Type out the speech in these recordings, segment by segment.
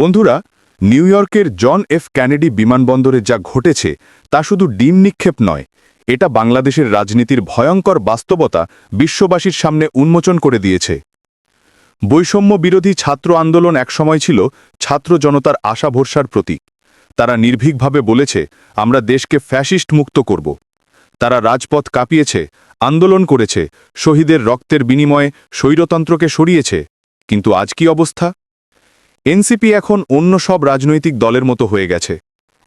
বন্ধুরা, নিউ ইয়র্কের John F Kennedy বিমানবন্দরে যা ঘটেছে, তা শুধু ডিম নিক্ষেপ নয়, এটা বাংলাদেশের রাজনীতির ভয়ঙ্কর বাস্তবতা বিশ্ববাসীর সামনে উন্মোচন করে দিয়েছে। বৈষম্য বিরোধী ছাত্র আন্দোলন একসময় ছিল ছাত্র জনতার আশা ভরসার প্রতীক। তারা নির্ভীকভাবে বলেছে, আমরা দেশকে ফ্যাসিস্ট মুক্ত করব। তারা রাজপথ কাঁপিয়েছে, আন্দোলন করেছে, শহীদের রক্তের বিনিময়ে স্বৈরতন্ত্রকে সরিয়েছে। কিন্তু আজ কি অবস্থা? এনসিপি এখন অন্য সব রাজনৈতিক দলের মতো হয়ে গেছে।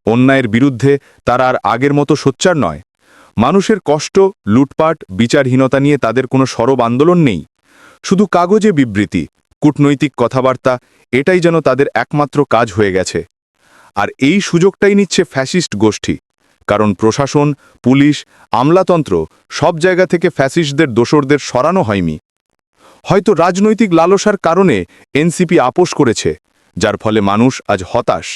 অন্যায়ের বিরুদ্ধে তারা আর আগের মতো সোচ্চার নয়। মানুষের কষ্ট, লুটপাট, বিচারহীনতা নিয়ে তাদের কোনো সরব আন্দোলন নেই। শুধু কাগজে বিবৃতি, কূটনৈতিক কথাবার্তা, এটাই যেন তাদের একমাত্র কাজ হয়ে গেছে। আর এই সুযোগটাই নিচ্ছে ফ্যাসিস্ট গোষ্ঠী। কারণ প্রশাসন, পুলিশ, আমলাতন্ত্র সব জায়গা থেকে ফ্যাসিস্টদের দোসরদের সরানো হয়নি। হয়তো রাজনৈতিক লালসার কারণে এনসিপি আপোষ করেছে, যার ফলে মানুষ আজ হতাশ।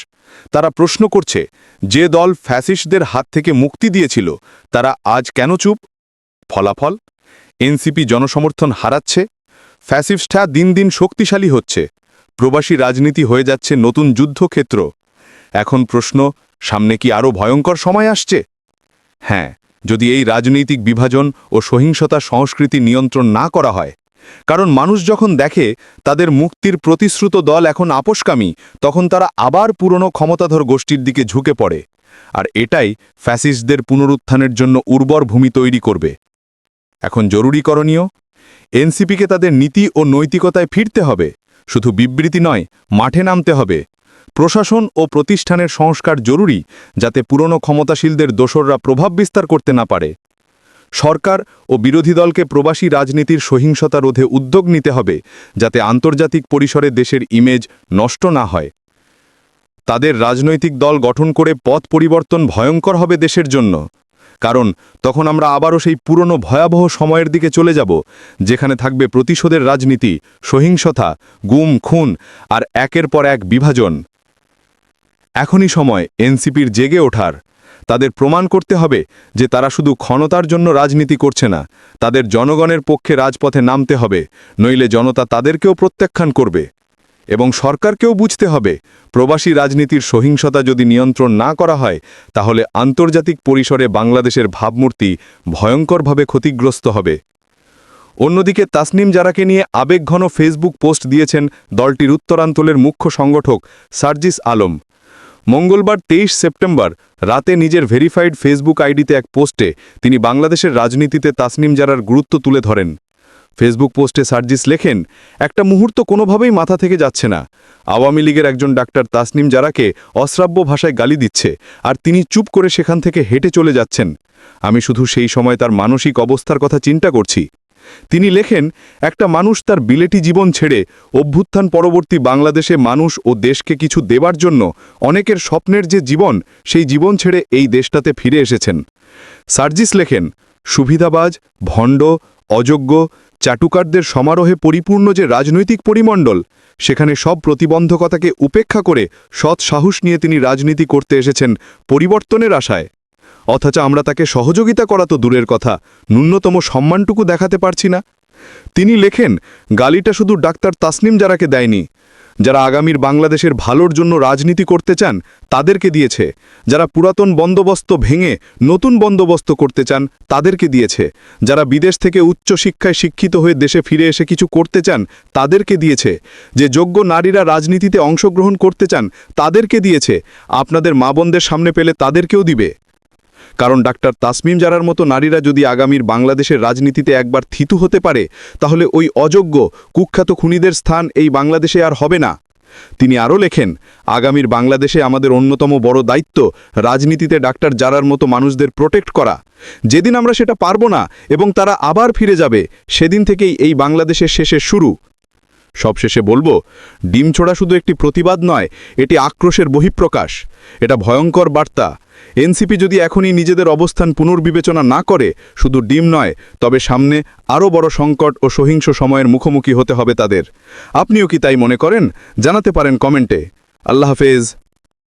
তারা প্রশ্ন করছে, যে দল ফ্যাসিস্টদের হাত থেকে মুক্তি দিয়েছিল, তারা আজ কেন চুপ? ফলাফল? এনসিপি জনসমর্থন হারাচ্ছে? ফ্যাসিস্টরা দিন দিন শক্তিশালী হচ্ছে। প্রবাসী রাজনীতি হয়ে যাচ্ছে নতুন যুদ্ধক্ষেত্র। এখন প্রশ্ন, সামনে কি আরও ভয়ঙ্কর সময় আসছে? হ্যাঁ যদি এই রাজনৈতিক বিভাজন ও সহিংসতা সংস্কৃতি নিয়ন্ত্রণ না করা হয় কারণ মানুষ যখন দেখে তাদের মুক্তির প্রতিশ্রুত দল এখন আপোষকামী, তখন তারা আবার পুরনো ক্ষমতাধর গোষ্ঠীর দিকে ঝুঁকে পড়ে। আর এটাই ফ্যাসিস্টদের পুনরুত্থানের জন্য উর্বর ভূমি তৈরি করবে। এখন জরুরি করণীয়, এনসিপিকে তাদের নীতি ও নৈতিকতায় ফিরতে হবে। শুধু বিবৃতি নয়, মাঠে নামতে হবে। প্রশাসন ও প্রতিষ্ঠানের সংস্কার জরুরি, যাতে পুরনো ক্ষমতাশীলদের দোসররা প্রভাব বিস্তার করতে না পারে। সরকার ও বিরোধী দলকে প্রবাসী রাজনীতির সহিংসতা রোধে উদ্যোগ নিতে হবে যাতে আন্তর্জাতিক পরিসরে দেশের ইমেজ নষ্ট না হয়। তাদের রাজনৈতিক দল গঠন করে পথ পরিবর্তন ভয়ঙ্কর হবে দেশের জন্য। কারণ তখন আমরা আবারও সেই পুরনো ভয়াবহ সময়ের দিকে চলে যাব, যেখানে থাকবে প্রতিশোধের রাজনীতি, সহিংসতা, গুম, খুন আর একের পর এক বিভাজন। এখনই সময় এনসিপির জেগে ওঠার। তাদের প্রমাণ করতে হবে যে তারা শুধু ক্ষণতার জন্য রাজনীতি করছে না, তাদের জনগণের পক্ষে রাজপথে নামতে হবে, নইলে জনতা তাদেরকেও প্রত্যাখ্যান করবে। এবং সরকারকেও বুঝতে হবে, প্রবাসী রাজনীতির সহিংসতা যদি নিয়ন্ত্রণ না করা হয়, তাহলে আন্তর্জাতিক পরিসরে বাংলাদেশের ভাবমূর্তি ভয়ঙ্করভাবে ক্ষতিগ্রস্ত হবে। অন্যদিকে তাসনিম জারাকে নিয়ে আবেগঘন ফেসবুক পোস্ট দিয়েছেন দলটির উত্তরাঞ্চলের মুখ্য সংগঠক সার্জিস আলম। মঙ্গলবার তেইশ সেপ্টেম্বর রাতে নিজের ভেরিফাইড ফেসবুক আইডিতে এক পোস্টে তিনি বাংলাদেশের রাজনীতিতে তাসনিম জারার গুরুত্ব তুলে ধরেন। ফেসবুক পোস্টে সার্জিস লেখেন, একটা মুহূর্ত কোনোভাবেই মাথা থেকে যাচ্ছে না। আওয়ামী লীগের একজন ডাক্তার তাসনিম জারাকে অশ্রাব্য ভাষায় গালি দিচ্ছে আর তিনি চুপ করে সেখান থেকে হেঁটে চলে যাচ্ছেন। আমি শুধু সেই সময় তার মানসিক অবস্থার কথা চিন্তা করছি। তিনি লেখেন, একটা মানুষ তার বিলেটি জীবন ছেড়ে অভ্যুত্থান পরবর্তী বাংলাদেশে মানুষ ও দেশকে কিছু দেবার জন্য অনেকের স্বপ্নের যে জীবন, সেই জীবন ছেড়ে এই দেশটাতে ফিরে এসেছেন। সার্জিস লেখেন, সুবিধাবাজ, ভণ্ড, অযোগ্য, চাটুকারদের সমারোহে পরিপূর্ণ যে রাজনৈতিক পরিমণ্ডল, সেখানে সব প্রতিবন্ধকতাকে উপেক্ষা করে সৎ সাহস নিয়ে তিনি রাজনীতি করতে এসেছেন পরিবর্তনের আশায়। অথচ আমরা তাকে সহযোগিতা করা তো দূরের কথা, ন্যূনতম সম্মানটুকু দেখাতে পারছি না। তিনি লেখেন, গালিটা শুধু ডাক্তার তাসনিম যারাকে দেয়নি। যারা আগামীর বাংলাদেশের ভালোর জন্য রাজনীতি করতে চান, তাদেরকে দিয়েছে। যারা পুরাতন বন্দোবস্ত ভেঙে নতুন বন্দোবস্ত করতে চান, তাদেরকে দিয়েছে। যারা বিদেশ থেকে উচ্চ শিক্ষায় শিক্ষিত হয়ে দেশে ফিরে এসে কিছু করতে চান, তাদেরকে দিয়েছে। যে যোগ্য নারীরা রাজনীতিতে অংশগ্রহণ করতে চান, তাদেরকে দিয়েছে। আপনাদের মা বোনদের সামনে পেলে তাদেরকেও দিবে। কারণ ডাক্তার তাসমিম জারার মতো নারীরা যদি আগামীর বাংলাদেশের রাজনীতিতে একবার থিতু হতে পারে, তাহলে ওই অযোগ্য, কুখ্যাত খুনিদের স্থান এই বাংলাদেশে আর হবে না। তিনি আরও লেখেন, আগামীর বাংলাদেশে আমাদের অন্যতম বড় দায়িত্ব রাজনীতিতে ডাক্তার জারার মতো মানুষদের প্রোটেক্ট করা। যেদিন আমরা সেটা পারব না এবং তারা আবার ফিরে যাবে, সেদিন থেকেই এই বাংলাদেশের শেষের শুরু। সবশেষে বলব, ডিম ছোড়া শুধু একটি প্রতিবাদ নয়, এটি আক্রোশের বহিঃপ্রকাশ। এটা ভয়ঙ্কর বার্তা। এনসিপি যদি এখনই নিজেদের অবস্থান পুনর্বিবেচনা না করে, শুধু ডিম নয়, তবে সামনে আরও বড় সংকট ও সহিংস সময়ের মুখোমুখি হতে হবে তাদের। আপনিও কি তাই মনে করেন? জানাতে পারেন কমেন্টে। আল্লাহ হাফেজ।